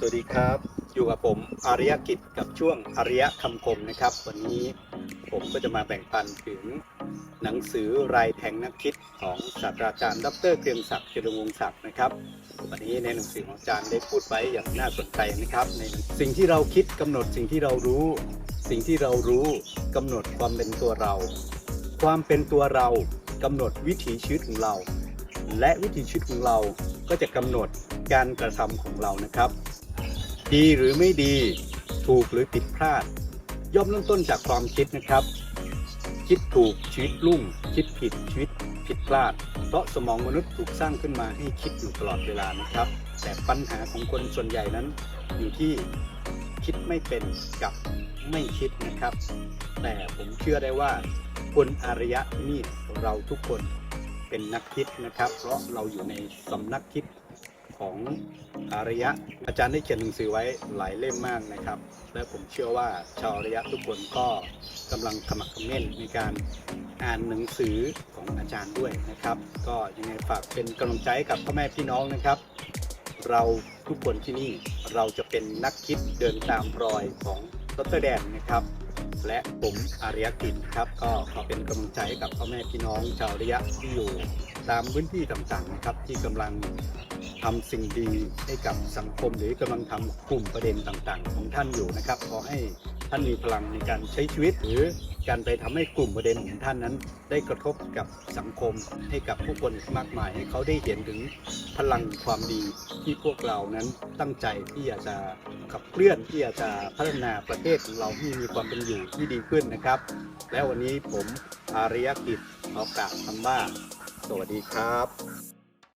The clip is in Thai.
สวัสดีครับ อยู่กับผมอาริยกิจกับช่วงอาริยคำคมนะครับ วันนี้ผมก็จะมาแบ่งปันถึงหนังสือรายแทงนักคิดของศาสตราจารย์ ดรเกรียงศักดิ์เจริญวงศ์ศักดิ์นะครับวันนี้ในหนังสือของอาจารย์ได้พูดไว้อย่างน่าสนใจนะครับ ในสิ่งที่เราคิดกำหนดสิ่งที่เรารู้ สิ่งที่เรารู้กำหนดความเป็นตัวเรา ความเป็นตัวเรากำหนดวิถีชีวิตของเรา และวิถีชีวิตของเราก็จะกำหนดการกระทำของเรานะครับ ดีหรือไม่ดี ถูกหรือผิดพลาด ย่อมเริ่มต้นจากความคิดนะครับ คิดถูกชีวิตรุ่ง คิดผิดชีวิตผิดพลาด เพราะสมองมนุษย์ถูกสร้างขึ้นมาให้คิดอยู่ตลอดเวลานะครับ แต่ปัญหาของคนส่วนใหญ่นั้น อยู่ที่คิดไม่เป็นกับไม่คิดนะครับ แต่ผมเชื่อได้ว่าคนอารยะที่นี่เราทุกคนเป็นนักคิดนะครับ เพราะเราอยู่ในสำนักคิด ของอารยะ อาจารย์ได้เขียนหนังสือไว้หลายเล่มมากนะครับ และผมเชื่อว่าชาวอารยะทุกคนก็กำลังขมักขม้นในการอ่านหนังสือของอาจารย์ด้วยนะครับ ก็ยังไงฝากเป็นกำลังใจกับพ่อแม่พี่น้องนะครับ เราทุกคนที่นี่เราจะเป็นนักคิดเดินตามรอยของดรแดนนะครับ และผมอารยกินครับ ก็ขอเป็นกำลังใจให้กับพ่อแม่พี่น้องชาวอารยะที่อยู่ตามพื้นที่ต่างๆนะครับ ที่กำลัง ทำสิ่งดีให้กับสังคมหรือกำลังทำกลุ่มประเด็นต่างๆ ของท่านอยู่นะครับขอให้ท่านมีพลังในการใช้ชีวิต หรือการไปทำให้กลุ่มประเด็นของท่านนั้น ได้กระทบกับสังคมให้กับผู้คนมากมาย ให้เขาได้เห็นถึงพลังความดีที่พวกเรานั้นตั้งใจที่อยากจะขับเคลื่อนที่อยากจะพัฒนาประเทศของเราให้มีความเป็นอยู่ที่ดีขึ้นนะครับ และวันนี้ผมอารยกิจขอกล่าวคำว่าสวัสดีครับ